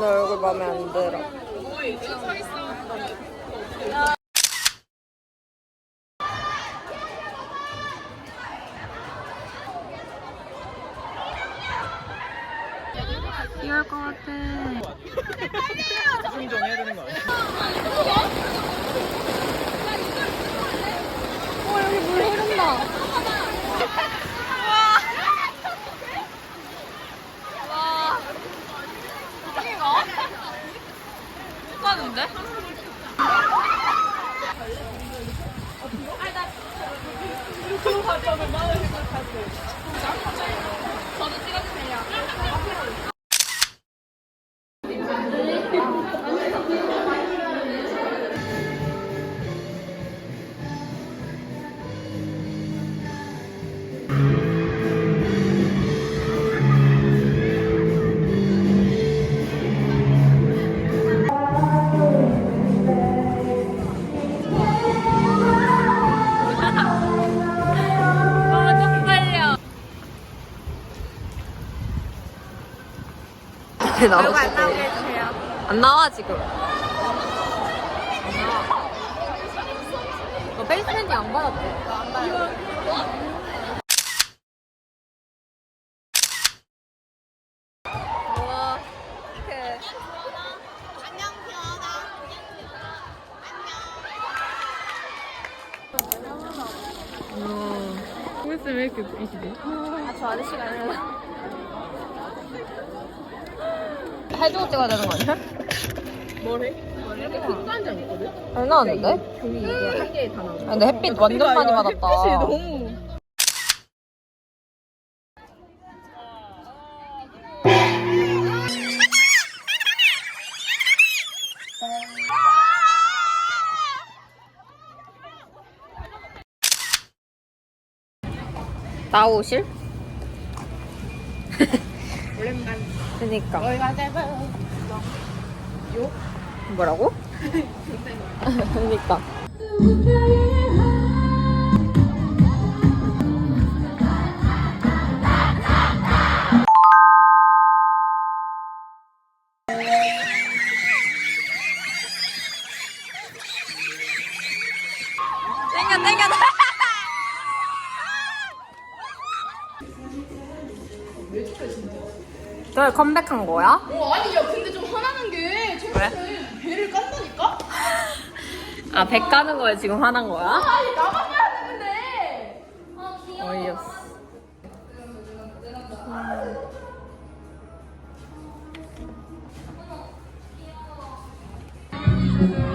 마음에 안 들어. 이럴 것 같아. 승정해야 되는 거 아니야? 어, 여기 물 흐른다. 가는데? 너무 나와. 이거 안 나오게 해주세요. 안 나와 지금. 너 페이스밴딩 안 받았대. 안 받았대. 음. 왜 이렇게 이시지? 아, 저 아저씨가 아니라. 해주고 찍어야 되는 거 아니야? 뭐래? 이렇게 극단지 않거든? 잘 나왔는데? 종이 이게 한 개에 다 나와. 아, 근데 햇빛 완전 많이 받았다. 햇빛이 너무. 나오실? 오랜만. 그니까. 얼마 잡아요? 뭐라고? 그니까. 땡겨 땡겨 너 컴백한 거야? 어, 아니, 야, 근데 좀 화나는 게, 왜? 쟤는 배를 깐다니까? 아, 배 까는 거에 지금 화난 거야? 아니, 나만 봐야 되는데! 어이없어. 아,